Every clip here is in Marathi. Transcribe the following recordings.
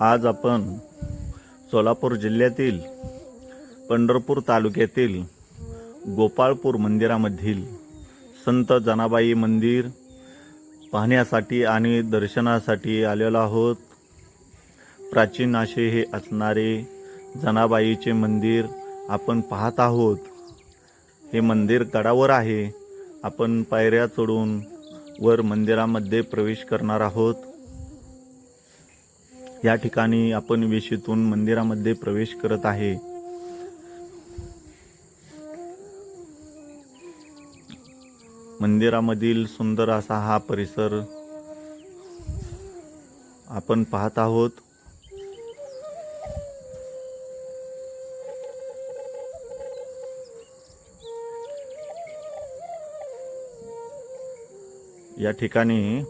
आज आपण सोलापूर जिल्ह्यातील पंढरपूर तालुक्यातील गोपाळपूर मंदिरामधील संत जनाबाई मंदिर पाहण्यासाठी आणि दर्शनासाठी आलेलो आहोत. प्राचीन असे हे असणारे जनाबाईचे मंदिर आपण पाहत आहोत. हे मंदिर गडावर आहे. आपण पायऱ्या चढून वर मंदिरामध्ये प्रवेश करणार आहोत. या ठिकाणी आपण वेशीतून मंदिरामध्ये प्रवेश करत आहे. मंदिरामधील सुंदर असा हा परिसर आपण पाहत आहोत. या ठिकाणी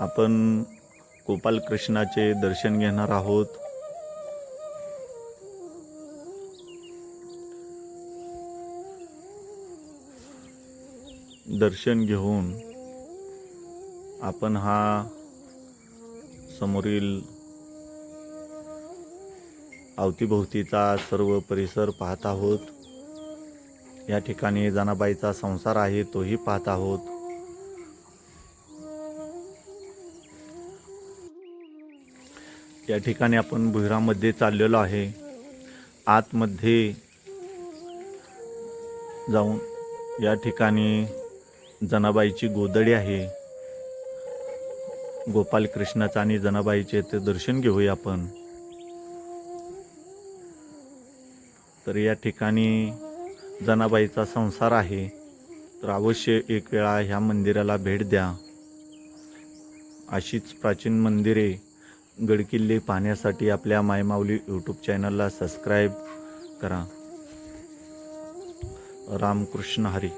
आपण गोपाल कृष्णाचे दर्शन घेणार आहोत. दर्शन घेऊन आपण हा समोरील अवतीभोवतीचा सर्व परिसर पाहत आहोत. या ठिकाणी जनाबाईचा संसार आहे तोही पाहत आहोत. या ठिकाणी आपण भुईरामध्ये चाललेलो आहे. आतमध्ये जाऊन या ठिकाणी जनाबाईची गोदडी आहे. गोपाल कृष्णाचं आणि जनाबाईचे ते दर्शन घेऊया आपण. तर या ठिकाणी जनाबाईचा संसार आहे. तर अवश्य एक वेळा ह्या मंदिराला भेट द्या. अशीच प्राचीन मंदिरे गडकिल्ले पाहण्यासाठी आपल्या मायमाऊली यूट्यूब चॅनलला सबस्क्राईब करा. रामकृष्ण हरी.